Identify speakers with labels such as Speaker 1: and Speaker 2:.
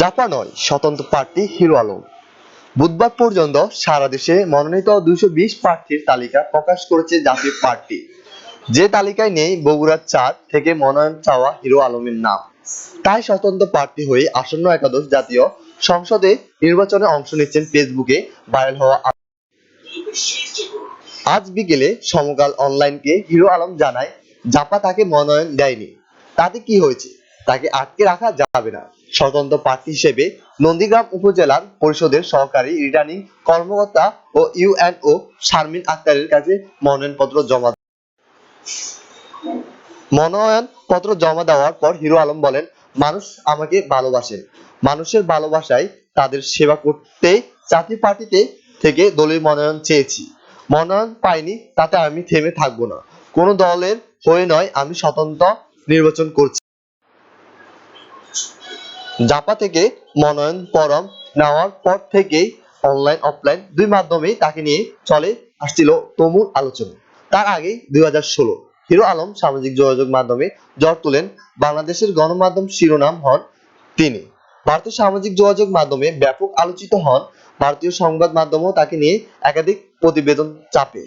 Speaker 1: জাপা নয়, স্বতন্ত্র প্রার্থী হিরো আলম। বুধবার পর্যন্ত সারা দেশে মনোনীত দুইশো বিশ প্রার্থীর তালিকা প্রকাশ করেছে জাতীয় পার্টি। যে তালিকায় নেই বগুড়ার চার থেকে মনোনয়ন চাওয়া হিরো আলমের নাম। তাই স্বতন্ত্র প্রার্থী হয়ে আসন্ন একাদশ জাতীয় সংসদে নির্বাচনে অংশ নিচ্ছেন ফেসবুকে ভাইরাল হওয়া আজ বিকেলে সমকাল অনলাইনকে হিরো আলম জানায়, জাপা তাকে মনোনয়ন দেয়নি। তাতে কি হয়েছে? তাকে আটকে রাখা যাবে না। স্বতন্ত্র প্রার্থী হিসেবে নন্দীগ্রাম উপজেলার পরিষদের সহকারী রিটার্নিং কর্মকর্তা ও ইউএনও শারমিন আক্তারের কাছে মনোনয়নপত্র জমা মনোনয়ন পত্র জমা দেওয়ার পর হিরো আলম বলেন, মানুষ আমাকে ভালোবাসে। মানুষের ভালোবাসায় তাদের সেবা করতে জাতীয় পার্টিতে থেকে দলীয় মনোনয়ন চেয়েছি। মনোনয়ন পাইনি, তাতে আমি থেমে থাকব না। কোনো দলের হয়ে নয়, আমি স্বতন্ত্র নির্বাচন করছি। জাপা থেকে মনোনয়ন ফরম নেওয়ার পর থেকেই অনলাইন অফলাইন দুই মাধ্যমেই তাকে নিয়ে চলে আসছিল তুমুল আলোচনা। তার আগে দুই হাজার ষোলো হিরো আলম সামাজিক যোগাযোগ মাধ্যমে জ্বর তোলেন বাংলাদেশের গণমাধ্যম শিরোনাম হন তিনি। ভারতের সামাজিক যোগাযোগ মাধ্যমে ব্যাপক আলোচিত হন। ভারতীয় সংবাদ মাধ্যমও তাকে নিয়ে একাধিক প্রতিবেদন চাপে।